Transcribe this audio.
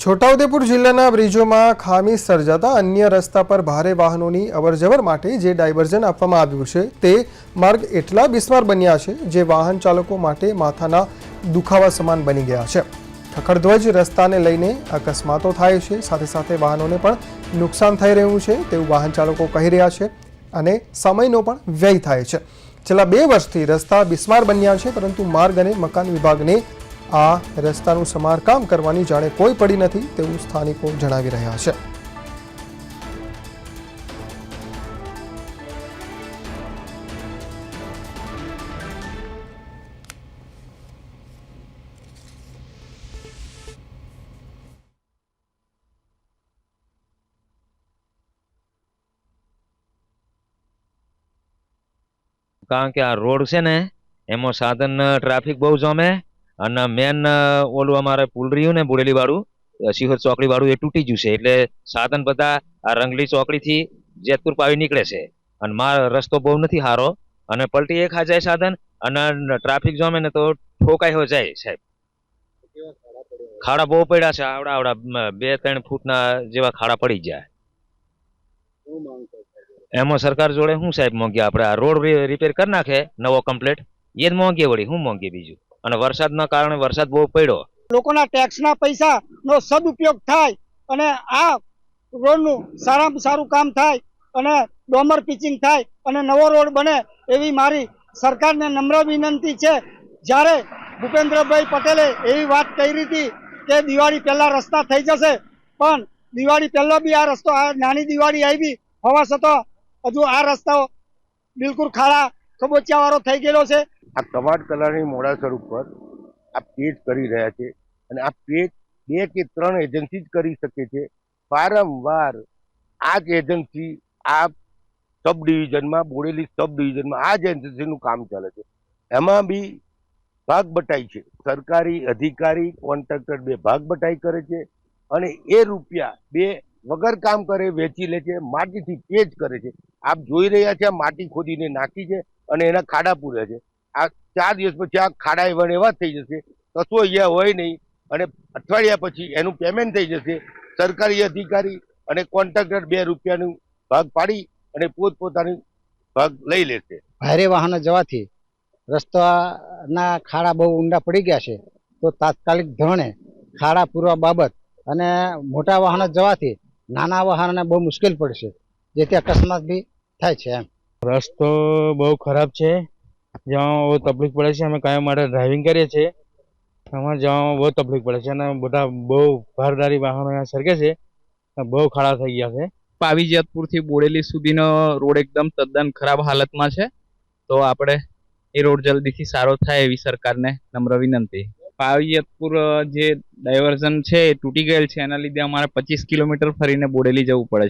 છોટાઉદેપુર જિલ્લાના બ્રિજોમાં ખામી સર્જાતા અન્ય રસ્તા પર ભારે વાહનોની અવરજવર માટે જે ડાયવર્ઝન આપવામાં આવ્યું છે તે માર્ગ એટલા બિસ્માર બન્યા છે જે વાહન ચાલકો માટે માથાના દુખાવા સમાન બની ગયા છે. ખખડધ્વજ રસ્તાને લઈને અકસ્માતો થાય છે, સાથે સાથે વાહનોને પણ નુકસાન થઈ રહ્યું છે તેવું વાહન ચાલકો કહી રહ્યા છે અને સમયનો પણ વ્યય થાય છે. છેલ્લા બે વર્ષથી રસ્તા બિસ્માર બન્યા છે, પરંતુ માર્ગ અને મકાન વિભાગને આ રસ્તાનું સમારકામ કરવાની જાણે કોઈ પડી નથી તેવું સ્થાનિકો જણાવી રહ્યા છે. કારણ કે આ રોડ છે ને, એમાં સાધન ટ્રાફિક બહુ જમે. અને મેન ઓલું અમારે પુલ રહ્યું ને બુડેલી વાળું સિહોર ચોકડી વાળું એ તૂટી ગયું છે. એટલે સાધન બધા આ રંગલી ચોકડી થી જેતપુર પાવી નીકળે છે. અને મારો રસ્તો બહુ નથી સારો અને પલટી એક જાય સાધન અને ટ્રાફિક જમે ને તો ઠોકાઈ હો જાય સાહેબ. ખાડા બહુ પડ્યા છે, આવડા આવડા બે ત્રણ ફૂટના જેવા ખાડા પડી ગયા. એમાં સરકાર જોડે શું સાહેબ મોંઘી, આપણે આ રોડ રિપેર કરી નાખે નવો કમ્પ્લેટ, એ જ મોંઘી વળી શું મોંઘી બીજું? અને વરસાદના કારણે વરસાદ બહુ પડ્યો. લોકોના ટેક્સના પૈસાનો સદુપયોગ થાય અને આ રોડનું સારામાં સારું કામ થાય અને ડોમર પિચિંગ થાય અને નવો રોડ બને એવી મારી સરકારને નમ્ર વિનંતી છે. જ્યારે ભૂપેન્દ્રભાઈ પટેલે એવી વાત કરી હતી કે દિવાળી પહેલાં રસ્તા થઈ જશે, પણ દિવાળી પહેલાં બી આ રસ્તો, આ નાની દિવાળી આવી હોવા છતાં હજુ આ રસ્તો બિલકુલ ખાડા ખબોચિયાવાળો થઈ ગયેલો છે. આ કવાડ કલાની મોડાસર ઉપર આ પેચ કરી રહ્યા છે અને આ પેજ બે કે ત્રણ એજન્સી જ કરી શકે છે. વારંવાર આ જ એજન્સી આ સબ ડિવિઝનમાં, બોડેલી સબ ડિવિઝનમાં આ જ એજન્સીનું કામ ચાલે છે. એમાં બી ભાગ બટાઈ છે. સરકારી અધિકારી, કોન્ટ્રાક્ટર બે ભાગ બટાઈ કરે છે અને એ રૂપિયા બે વગર કામ કરે, વેચી લે છે, માટીથી પેજ કરે છે. આપ જોઈ રહ્યા છે માટી ખોદીને નાખી છે અને એના ખાડા પૂર્યા છે. આ ચાર દિવસ પછી આ ખાડા એવા એવા જ થઈ જશે. કશું અહીંયા હોય નહીં. અને અઠવાડિયા પછી એનું પેમેન્ટ થઈ જશે. સરકારી અધિકારી અને કોન્ટ્રાક્ટર બે રૂપિયાનું ભાગ પાડી અને પોતપોતાનું ભાગ લઈ લેશે. ભારે વાહનો જવાથી રસ્તાના ખાડા બહુ ઊંડા પડી ગયા છે. તો તાત્કાલિક ધોરણે ખાડા પૂરવા બાબત અને મોટા વાહનો જવાથી નાના વાહનોને બહુ મુશ્કેલ પડશે. જેથી અકસ્માત બી થાય છે એમ. રસ્તો બહુ ખરાબ છે. જવામાં બહુ તકલીફ પડે છે, અમે કાયમ માટે ડ્રાઇવિંગ કરીએ છીએ. એમાં જવામાં બહુ તકલીફ પડે છે, અને બધા બહુ ભારદારી વાહનો અહીંયા સરકે છે બહુ ખાડા થઈ ગયા છે. પાવીજતપુરથી બોડેલી સુધીનો રોડ એકદમ તદ્દન ખરાબ હાલતમાં છે. તો આપણે એ રોડ જલ્દીથી સારો થાય એવી સરકારને નમ્ર વિનંતી. પાવીજતપુર જે ડાયવર્ઝન છે, એ તૂટી ગયેલ છે, એના લીધે અમારે પચીસ કિલોમીટર ફરીને બોડેલી જવું પડે